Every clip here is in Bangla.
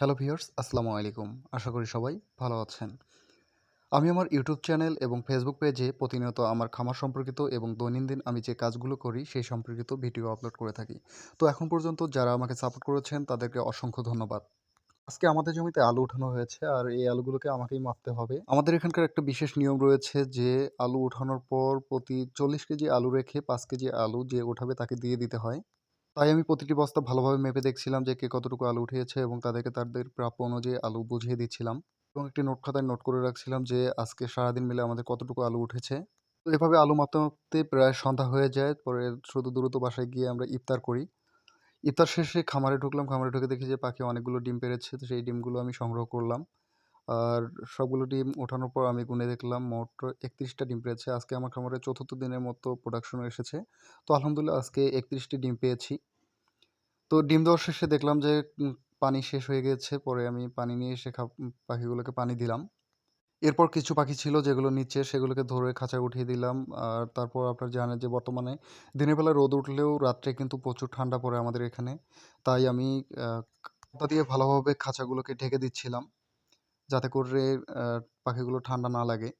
হ্যালো ভিউয়ার্স, আসসালামু আলাইকুম। আশা করি সবাই ভালো আছেন। আমি আমার ইউটিউব চ্যানেল এবং ফেসবুক পেজে প্রতিনিয়ত আমার খামার সম্পর্কিত এবং দৈনন্দিন আমি যে কাজগুলো করি, সেই সম্পর্কিত ভিডিও আপলোড করে থাকি। তো এখন পর্যন্ত যারা আমাকে সাপোর্ট করেছেন, তাদেরকে অসংখ্য ধন্যবাদ। আজকে আমাদের জমিতে আলু উঠানো হয়েছে আর এই আলুগুলোকে আমাকেই মাপতে হবে। আমাদের এখানকার একটা বিশেষ নিয়ম রয়েছে যে, আলু উঠানোর পর প্রতি চল্লিশ কেজি আলু রেখে পাঁচ কেজি আলু যে উঠাবে তাকে দিয়ে দিতে হয়। তাই আমি প্রতিটি বস্তা ভালোভাবে মেপে দেখছিলাম যে কে কতটুকু আলু উঠিয়েছে এবং তাদেরকে তাদের প্রাপ্য অনুযায়ী আলু বুঝিয়ে দিচ্ছিলাম এবং একটি নোট খাতায় নোট করে রাখছিলাম যে আজকে সারাদিন মিলে আমাদের কতটুকু আলু উঠেছে। তো এভাবে আলু মাপতে মাপতে প্রায় সন্ধ্যা হয়ে যায়, পরে শুধু দ্রুত বাসায় গিয়ে আমরা ইফতার করি। ইফতার শেষে খামারে ঢুকলাম, খামারে ঢুকে দেখি যে পাখি অনেকগুলো ডিম পেরেছে, তো সেই ডিমগুলো আমি সংগ্রহ করলাম। আর সবগুলো ডিম ওঠানোর পর আমি গুনে দেখলাম মোট একত্রিশটা ডিম পেয়েছে আজকে আমার খামারে চতুর্থ দিনের মতো প্রোডাকশন এসেছে। তো আলহামদুলিল্লাহ আজকে একত্রিশটি ডিম পেয়েছি। তো ডিম দেওয়ার শেষে দেখলাম যে পানি শেষ হয়ে গেছে পরে আমি পানি নিয়ে এসে খা- পাখিগুলোকে পানি দিলাম। এরপর কিছু পাখি ছিল যেগুলো নিচে সেগুলোকে ধরে খাঁচায় উঠিয়ে দিলাম। আর তারপর আপনারা জানেন যে বর্তমানে দিনের বেলা রোদ উঠলেও রাত্রে কিন্তু প্রচুর ঠান্ডা পড়ে আমাদের এখানে। তাই আমি কাঁথা দিয়ে ভালোভাবে খাঁচাগুলোকে ঢেকে দিচ্ছিলাম যাতে করে পাখিগুলো ঠান্ডা না লাগে।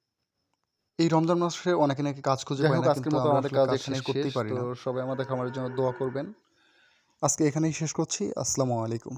এই রমজান মাসে অনেকে নাকি কাজ খুঁজে পায় না কিন্তু আমাদের কাজ করতেই পারি না। সবাই আমাদের খামারের জন্য দোয়া করবেন। আজকে এখানেই শেষ করছি। আসসালামু আলাইকুম।